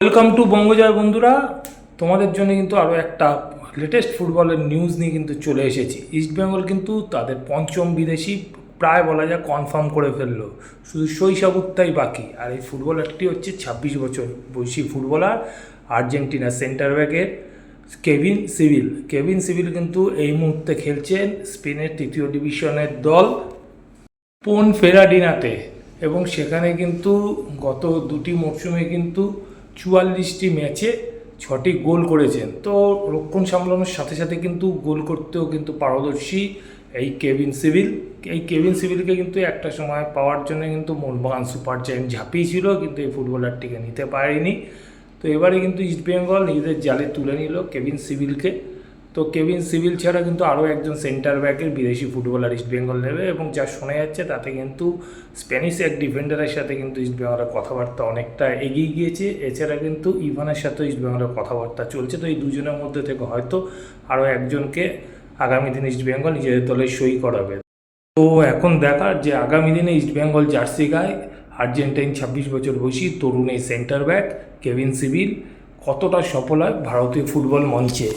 Welcome to বঙ্গজয় বন্ধুরা। তোমাদের জন্য কিন্তু আরও একটা লেটেস্ট ফুটবলের নিউজ নিয়ে কিন্তু চলে এসেছি। ইস্টবেঙ্গল কিন্তু তাদের পঞ্চম বিদেশি প্রায় বলা যায় কনফার্ম করে ফেলল। শুধু শৈশবুত্তাই বাকি। আর এই ফুটবলারটি হচ্ছে ছাব্বিশ বছর বয়সী ফুটবলার আর্জেন্টিনা সেন্টার ব্যাকের কেভিন সিভিল কেভিন সিভিল কিন্তু এই মুহূর্তে খেলছেন স্পেনের তৃতীয় ডিভিশনের দল পোন ফেরাডিনাতে এবং সেখানে কিন্তু গত দুটি মরশুমে কিন্তু চুয়াল্লিশটি ম্যাচে ছটি গোল করেছেন। তো রক্ষণ সামলানোর সাথে সাথে কিন্তু গোল করতেও কিন্তু পারদর্শী এই কেভিন সিভিল। এই কেভিন সিভিলকে কিন্তু একটা সময় পাওয়ার জন্য কিন্তু মোহনবাগান সুপার জায়েন্ট ঝাঁপিয়েছিল, কিন্তু এই ফুটবলারটিকে নিতে পারেনি। তো এবারে কিন্তু ইস্টবেঙ্গল নিজেদের জালে তুলে নিল কেভিন সিভিলকে। তো কেভিন সিভিল ছাড়া কিন্তু আরও একজন সেন্টার ব্যাকের বিদেশি ফুটবলার ইস্টবেঙ্গল নেবে এবং যা শোনা যাচ্ছে তাতে কিন্তু স্প্যানিশ এক ডিফেন্ডারের সাথে কিন্তু ইস্টবেঙ্গলের কথাবার্তা অনেকটা এগিয়ে গিয়েছে। এছাড়া কিন্তু ইভানের সাথেও ইস্টবেঙ্গলের কথাবার্তা চলছে। তো এই দুজনের মধ্যে থেকে হয়তো আরও একজনকে আগামী দিনে ইস্টবেঙ্গল নিজেদের দলে সই করাবে। তো এখন দেখার যে আগামী দিনে ইস্টবেঙ্গল জার্সি গায়ে আর্জেন্টাইন ছাব্বিশ বছর বয়সী তরুণ এই সেন্টার ব্যাক কেভিন সিভিল কতটা সফল হয় ভারতীয় ফুটবল মঞ্চে?